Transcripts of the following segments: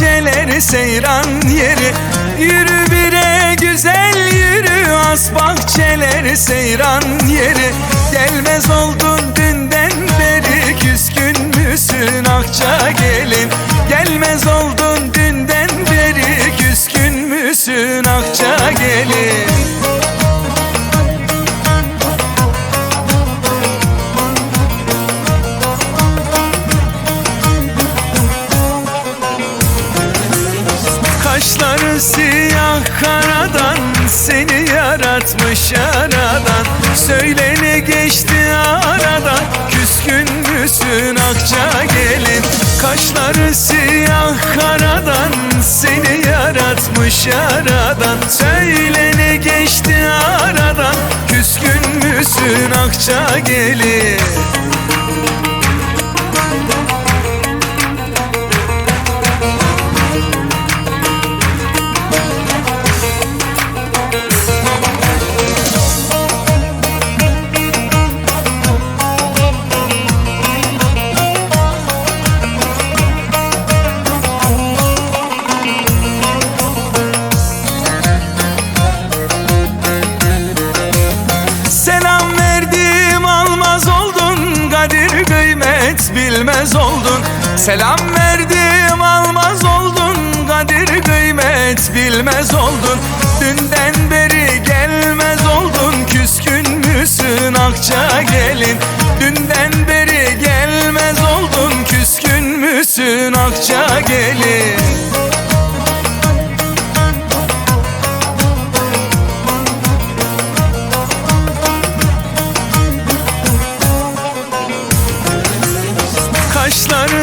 yeri seyran yeri. Yürü bire güzel yürü as bahçeler seyran yeri. Gelmez oldun dünden Kaşları siyah karadan Seni yaratmış aradan. Söyle ne geçti aradan Küskün müsün akça gelin? Kaşları siyah karadan Seni yaratmış aradan. Söyle ne geçti aradan Küskün müsün akça gelin bilmez oldun Selam verdim almaz oldun. Kadir kıymet bilmez oldun. Dünden beri gelmez oldun. Küskün müsün akça gelin? Dünden beri gelmez oldun. Küskün müsün akça gelin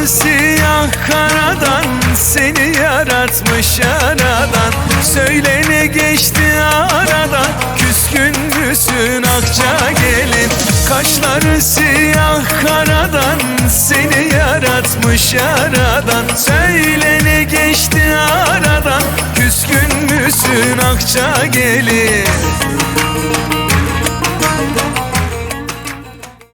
Siyah karadan Seni yaratmış aradan. Söyle ne geçti aradan Küskün müsün akça gelin? Kaşları siyah karadan Seni yaratmış aradan. Söyle ne geçti aradan Küskün müsün akça gelin